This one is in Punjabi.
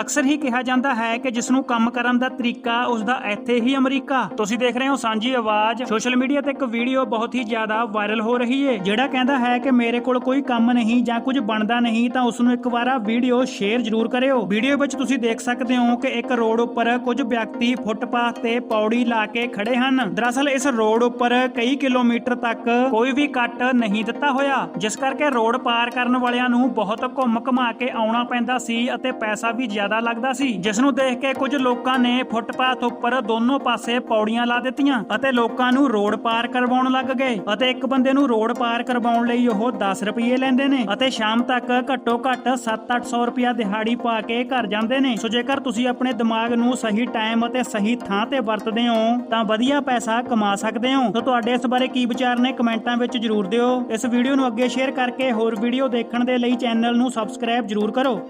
ਅਕਸਰ ਹੀ ਕਿਹਾ ਜਾਂਦਾ ਹੈ ਕਿ ਜਿਸ ਨੂੰ ਕੰਮ ਕਰਨ ਦਾ ਤਰੀਕਾ ਉਸ ਦਾ ਇੱਥੇ ਹੀ ਅਮਰੀਕਾ। ਤੁਸੀਂ ਦੇਖ ਰਹੇ ਹੋ ਸਾਂਝੀ ਆਵਾਜ਼। ਸੋਸ਼ਲ ਮੀਡੀਆ ਤੇ ਇੱਕ ਵੀਡੀਓ ਬਹੁਤ ਹੀ ਜ਼ਿਆਦਾ ਵਾਇਰਲ ਹੋ ਰਹੀ ਹੈ ਜਿਹੜਾ ਕਹਿੰਦਾ ਹੈ ਕਿ ਮੇਰੇ ਕੋਲ ਕੋਈ ਕੰਮ ਨਹੀਂ ਜਾਂ ਕੁਝ ਬਣਦਾ ਨਹੀਂ, ਤਾਂ ਉਸ ਨੂੰ ਇੱਕ ਵਾਰਾ ਵੀਡੀਓ ਸ਼ੇਅਰ ਜ਼ਰੂਰ ਕਰਿਓ। ਵੀਡੀਓ ਵਿੱਚ ਤੁਸੀਂ ਦੇਖ ਸਕਦੇ ਹੋ ਕਿ ਇੱਕ ਰੋਡ ਉੱਪਰ ਕੁਝ ਵਿਅਕਤੀ ਫੁੱਟਪਾਥ ਤੇ ਪੌੜੀ ਲਾ ਕੇ ਖੜੇ ਹਨ। ਦਰਅਸਲ ਇਸ ਰੋਡ ਉੱਪਰ ਕਈ ਕਿਲੋਮੀਟਰ ਤੱਕ ਕੋਈ ਵੀ ਕੱਟ ਨਹੀਂ ਦਿੱਤਾ ਹੋਇਆ, ਜਿਸ ਕਰਕੇ ਰੋਡ ਪਾਰ ਕਰਨ ਵਾਲਿਆਂ ਨੂੰ ਬਹੁਤ ਘੁੰਮ ਘਮਾ ਕੇ ਆਉਣਾ ਪੈਂਦਾ ਸੀ ਅਤੇ ਪੈਸਾ ਵੀ ਜ਼ਿਆਦਾ ਲੱਗਦਾ ਸੀ ਜਿਸ ਨੂੰ ਦੇਖ ਕੇ ਕੁਝ ਲੋਕਾਂ ਨੇ ਫੁੱਟਪਾਥ ਉੱਪਰ ਦੋਨੋਂ ਪਾਸੇ ਪੌੜੀਆਂ ਲਾ ਦਿੱਤੀਆਂ ਅਤੇ ਲੋਕਾਂ ਨੂੰ ਰੋਡ ਪਾਰ ਕਰਵਾਉਣ ਲੱਗ ਗਏ ਅਤੇ ਇੱਕ ਬੰਦੇ ਨੂੰ ਰੋਡ ਪਾਰ ਕਰਵਾਉਣ ਲਈ ਉਹ 10 ਰੁਪਏ ਲੈਂਦੇ ਨੇ ਅਤੇ ਸ਼ਾਮ ਤੱਕ ਘੱਟੋ ਘੱਟ 7-800 ਰੁਪਇਆ ਦਿਹਾੜੀ ਪਾ ਕੇ ਘਰ ਜਾਂਦੇ ਨੇ। ਸੋ ਜੇਕਰ ਤੁਸੀਂ ਆਪਣੇ ਦਿਮਾਗ ਨੂੰ ਸਹੀ ਟਾਈਮ ਅਤੇ ਸਹੀ ਥਾਂ ਤੇ ਵਰਤਦੇ ਹੋ, ਤਾਂ ਵਧੀਆ ਪੈਸਾ ਕਮਾ ਸਕਦੇ ਹੋ। ਤਾਂ ਤੁਹਾਡੇ ਇਸ ਬਾਰੇ ਕੀ ਵਿਚਾਰ ਨੇ ਕਮੈਂਟਾਂ ਵਿੱਚ ਜਰੂਰ ਦਿਓ। ਇਸ ਵੀਡੀਓ ਨੂੰ ਅੱਗੇ ਸ਼ੇਅਰ ਕਰਕੇ ਹੋਰ ਵੀਡੀਓ ਦੇਖਣ ਦੇ ਲਈ ਚੈਨਲ ਨੂੰ ਸਬਸਕ੍ਰਾਈਬ ਜਰੂਰ ਕਰੋ।